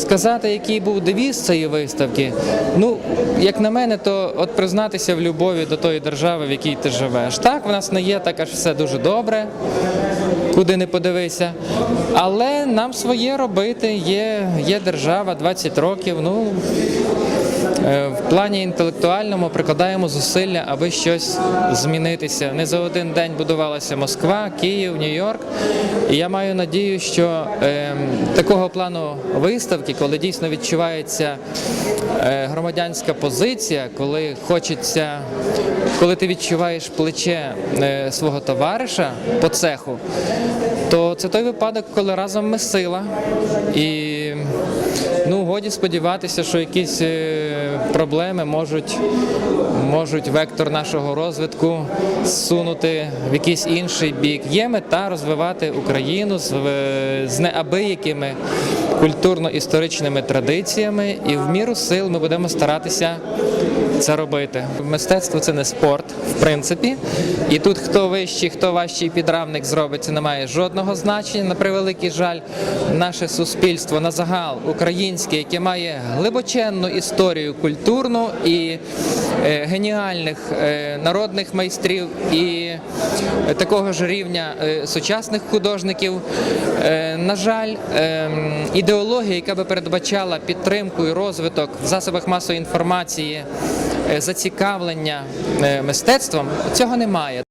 Сказати, який був девіз цієї виставки, ну як на мене, то от признатися в любові до тої держави, в якій ти живеш. Так, в нас не є так аж все дуже добре, куди не подивися. Але нам своє робити. Є, є держава 20 років. Ну В плані інтелектуальному прикладаємо зусилля, аби щось змінитися. Не за один день будувалася Москва, Київ, Нью-Йорк. І я маю надію, що е, такого плану виставки, коли дійсно відчувається е, громадянська позиція, коли хочеться, коли ти відчуваєш плече е, свого товариша по цеху, то це той випадок, коли разом ми сила. І Ну, годі сподіватися, що якісь е, проблеми можуть, можуть вектор нашого розвитку сунути в якийсь інший бік. Є мета розвивати Україну з, е, з неабиякими культурно-історичними традиціями, і в міру сил ми будемо старатися це робити. Мистецтво це не спорт, в принципі. І тут хто вищий, хто важчий підрамник зробить, це не має жодного значення. На превеликий жаль, наше суспільство на загал українське, яке має глибоченну історію культурну і е, геніальних е, народних майстрів і е, такого ж рівня сучасних художників. На жаль, е, ідеологія, яка би передбачала підтримку і розвиток в засобах масової інформації, зацікавлення е, мистецтвом, цього немає.